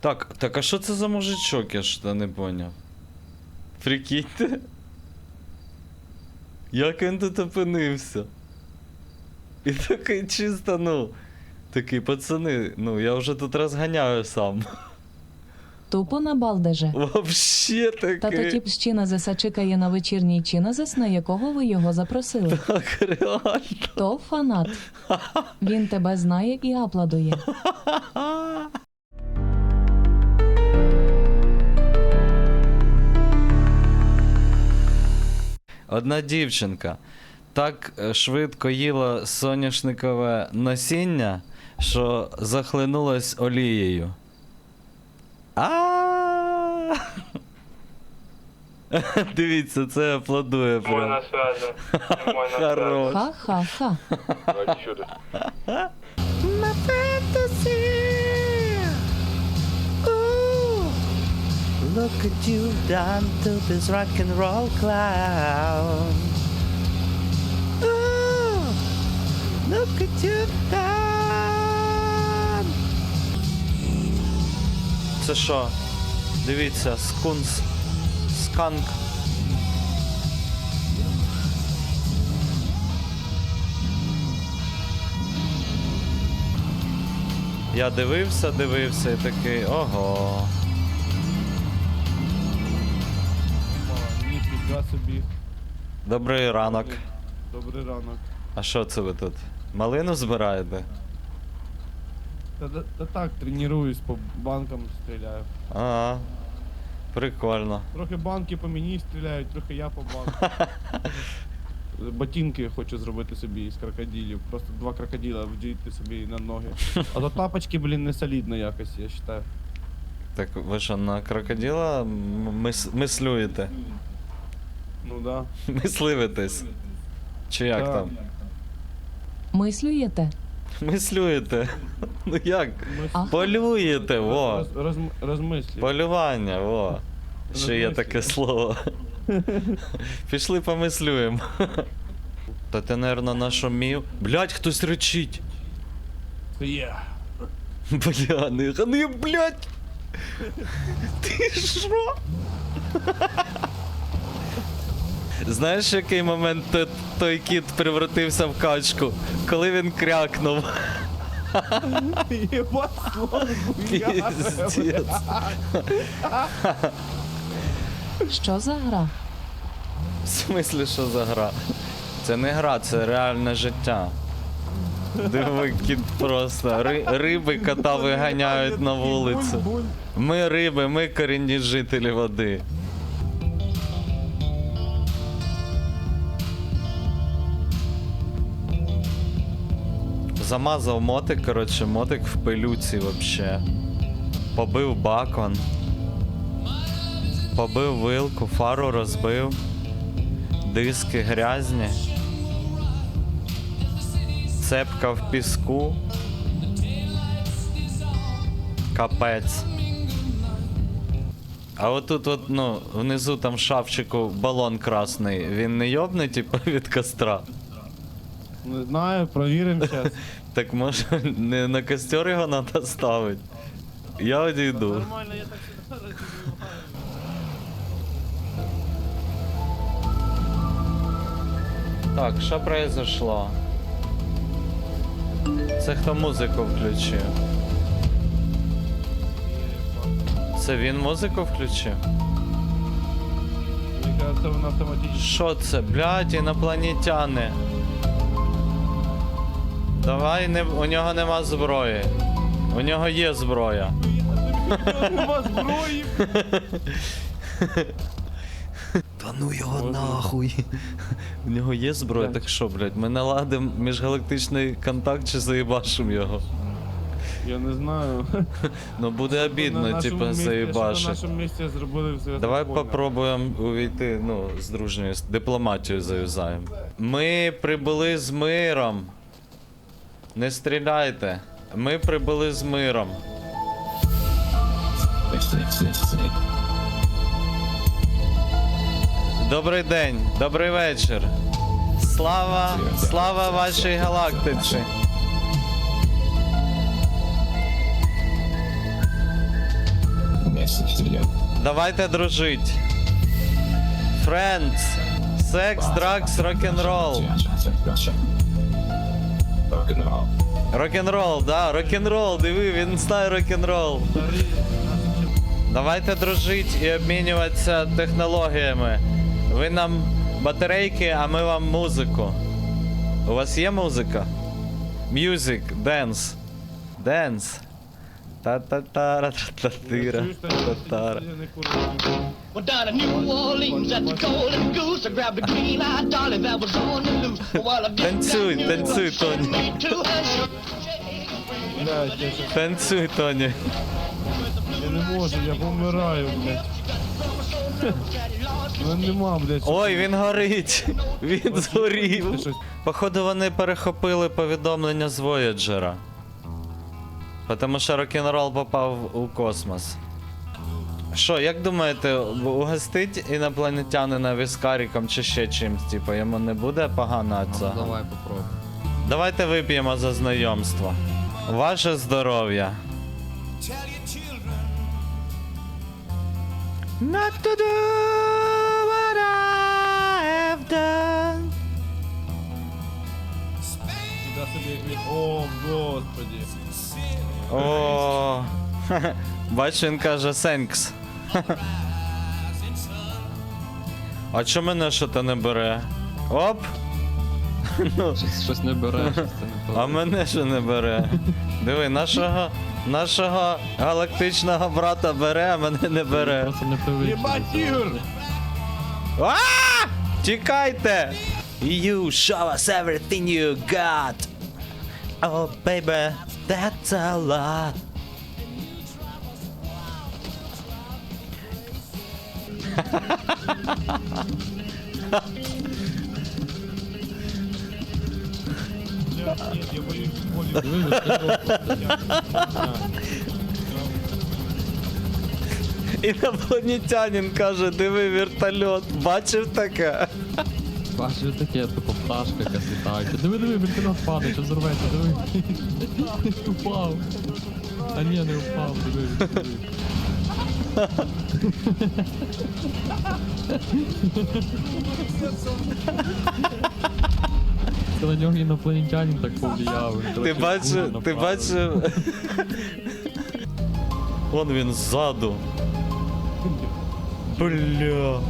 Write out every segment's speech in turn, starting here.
Так, так, а що це за мужичок, я ж не поняв. Прикиньте. Як він тут опинився? І такий чисто, ну. Такий, пацани, ну я вже тут розганяю сам. Тупо на балдеже. Вообще Тато такий. тіп з Чиназеса чекає на вечірній Чиназес, на якого ви його запросили. Так, реально. То фанат. Він тебе знає і аплодує. Одна дівчинка так е, швидко їла соняшникове насіння, що захлинулась олією. А. Дивіться, це аплодує Мой прям. Хорош. Ха-ха-ха. Look at you done to this rock and roll clown. Ooh. Look at you done. Це що? Дивіться, скунс. Сканк. Я дивився, дивився і такий, ого. Ніфіга собі. Добрий ранок. Добрий ранок. А що це ви тут? Малину збираєте? Та, та, та так, тренуюсь, по банкам стріляю. Ага. Прикольно. Трохи банки по мені стріляють, трохи я по банку. Ботинки хочу зробити собі із крокодилів. Просто два крокодила вдіти собі на ноги. А то тапочки, блін, не солідно якось, я вважаю. Так ви що, на крокодила мис- мислюєте? Ну да. Мисливитесь? Чи як Так. там? Мислюєте? Мислюєте? Ну як? А? Полюєте, во. роз. Полювання, во. Ще є таке слово. Пішли помислюємо. Та ти, наверно, нашумів. Блять, хтось речить. Це є. Бля, не гани, блядь! Ти що? Знаєш, який момент той, кіт превратився в качку? Коли він крякнув. Піздець. Що за гра? В смислі, що за гра? Це не гра, це реальне життя. Диви, кіт просто. Ри- риби кота виганяють на вулицю. Ми риби, ми корінні жителі води. Замазав мотик, коротше, мотик в пилюці вообще. Побив бакон. Побив вилку, фару розбив. Диски грязні. Цепка в піску. Капець. А отут, от, ну, внизу там шафчику балон красний. Він не йобне, типу, від костра. Не знаю, провіримо зараз. Так може не на костер його треба ставити. Я одійду. Нормально, я так сюди. Так, що произошло? Це хто музику включив? Це він музику включив? Мені кажется, вона автоматично. Що це? Блядь, інопланетяни. Давай, не, у нього нема зброї. У нього є зброя. Нема зброї. Та ну його нахуй. У нього є зброя, так що, блядь, ми наладимо міжгалактичний контакт чи заїбашим його. Я не знаю. Ну буде обідно, типу, На заїбашить. нашому місці зробили все. Давай попробуємо увійти, ну, з дружньою дипломатією зав'язаємо. Ми прибули з миром. Не стріляйте. Ми прибули з миром. Добрий день, добрий вечір. Слава, слава вашій галактиці. Давайте дружить. Friends. Секс, рок-н-рол. Рок-н-ролл. Рок-н-рол, да, рок-н-рол, диви, він знає рок-н-рол. Давайте дружить і обмінюватися технологіями. Ви нам батарейки, а ми вам музику. У вас є музика? Music, dance. Dance. Та-та-та-ра-та-та-тира. Та-тара. Well, down in New Orleans at the Golden Goose, I grabbed a green-eyed dolly that was on the loose. While I Танцуй, танцуй, Тоні. Блядь, я щас... Танцюй, Тоні. Я не можу, я помираю, блядь. Ну нема, блядь. Ой, він горить. Він згорів. Походу, вони перехопили повідомлення з Вояджера. Тому що рок-н-рол попав у космос. Що, як думаєте, угостить інопланетянина віскаріком чи ще чимсь? Типу, йому не буде погано від цього? Давай попробуй. Давайте вип'ємо за знайомство. Ваше здоров'я. Not to do what I have done. О, господи. О, бачу, він каже сенкс. А чому мене що то не бере? Оп! Ну, Щось, щось не бере, щось це не а мене що не бере. Диви, нашого, нашого галактичного брата бере, а мене не бере. Просто не привик. Єбать, Ігор! А! Тікайте! You show us everything you got. Oh, baby, that's a lot. Ні, я боюсь болі. Інопланетянин каже, диви вертольот. Бачив таке? Бачиш таке, тупо пташка якась літаюча. Диви, диви, вертольот падає, що взорветься, диви. Упав. А ні, не упав, диви. диви. Це на нього інопланетянин так повлияв. Ти бачив, ти бачив. Вон він ззаду. Бля.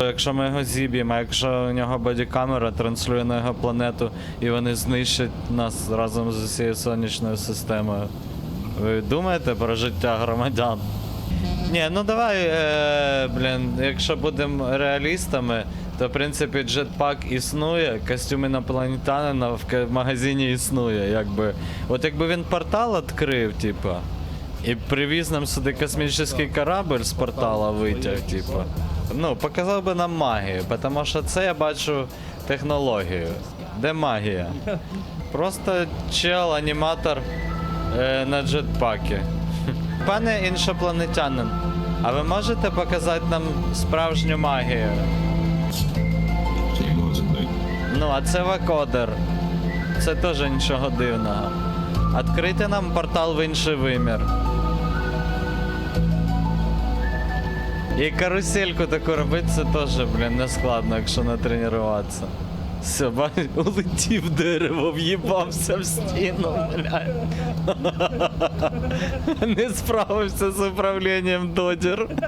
Якщо ми його зіб'ємо, а якщо у нього бодікамера транслює на його планету і вони знищать нас разом з усією сонячною системою. Ви думаєте про життя громадян? Ні, ну давай, е, блін, якщо будемо реалістами, то в принципі джетпак існує, костюм інопланетянина в магазині існує, якби. От якби він портал відкрив, типа, і привіз нам сюди космічний корабль з портала витяг, типа. Ну, показав би нам магію, тому що це я бачу технологію. Де магія? Просто чел, аніматор е, на джетпакі. Пане іншопланетянин, а ви можете показати нам справжню магію? Ну, а це вакодер. Це теж нічого дивного. Відкрийте нам портал в інший вимір. І карусельку таку робити це теж, блін, не складно, якщо не тренуватися. Все, бач, улетів дерево, в'їбався в стіну, блядь. Не справився з управлінням додір.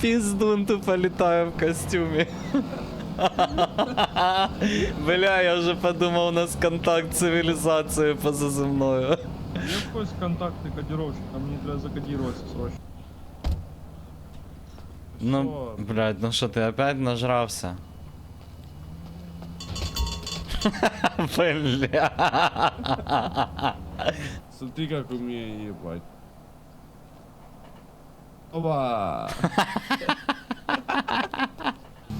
Піздун тупо літає в костюмі. Бля, я вже подумав, у нас контакт з цивілізацією позаземною. Є в когось контактний кодировщик, а мені треба закодироватися срочно. Ну, блядь, ну що ти опять нажрався? Бля. Смотри, как умею ебать. Опа!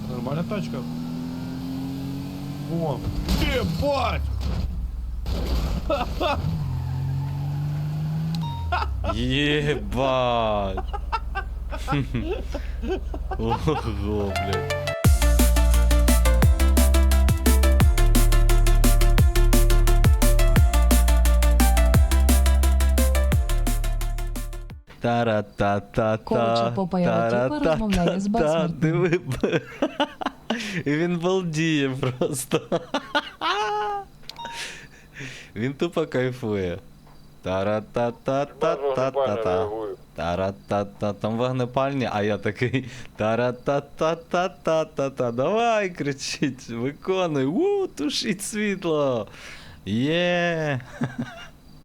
Нормальная тачка. О, ебать! Єбать. Ого, блядь. Тара-та-та-та. Колюча попа його типу розмовляє з Тара-та-та-та. безсмертним. Диви. б- І він балдіє просто. Він тупо кайфує. Тара-та-та-та-та-та. Тара-та-та, там вогнепальні, а я такий тара-та-та-та-та-та-та. Давай, кричіть, виконуй, у, тушіть світло. Є.